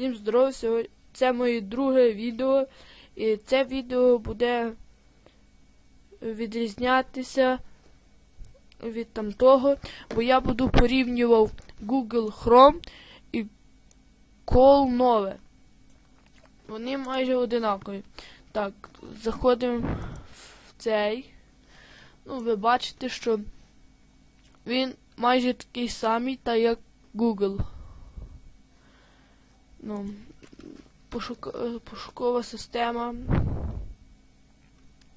Всім здоров'я! Це моє друге відео. І це відео буде відрізнятися від там того, бо я буду порівнював Google Chrome і Call нове. Вони майже одинакові. Так, заходимо в цей. Ну, ви бачите, що він майже такий самий, та як Google. Ну, пошук... е, пошукова система.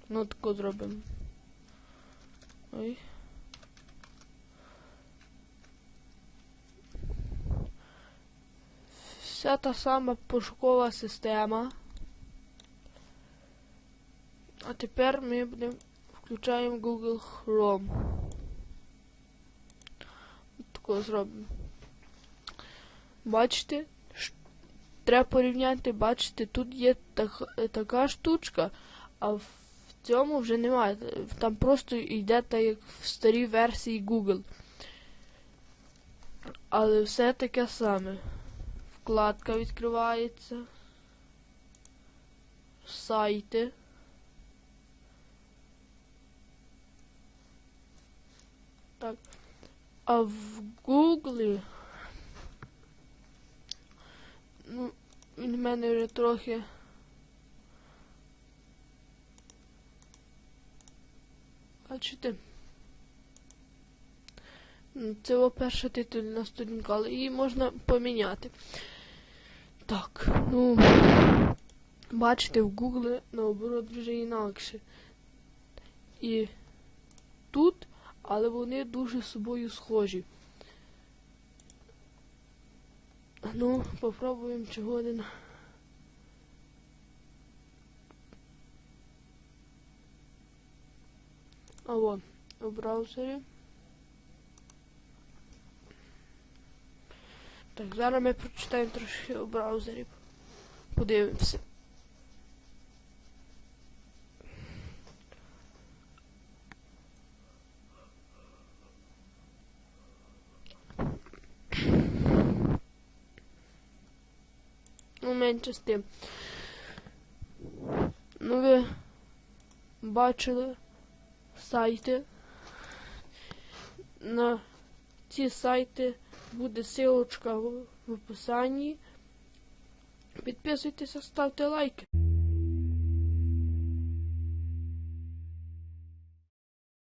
Ну, тако зробимо. Ой. Вся та сама пошукова система. А тепер ми будемо включаємо Google Chrome. Тако зробимо. Бачите? Треба порівняти, бачите, тут є так, така штучка, а в цьому вже немає. Там просто йде так, як в старій версії Google. Але все таке саме. Вкладка відкривається. Сайти. Так. А в Гуглі. Ну, він в мене вже трохи. Бачите? Ну, Це о, перша титульна сторінка, але її можна поміняти. Так, ну. Бачите, в Google наоборот вже інакше. І тут, але вони дуже з собою схожі. Ну, попробуємо чого один. алло, в браузере. Так, зараз ми прочитаємо трошки в браузері. Подивимося. Ну, менше з тим. Ну, ви бачили. Сайти. На ці сайти буде силочка в описанні. Підписуйтеся, ставте лайки.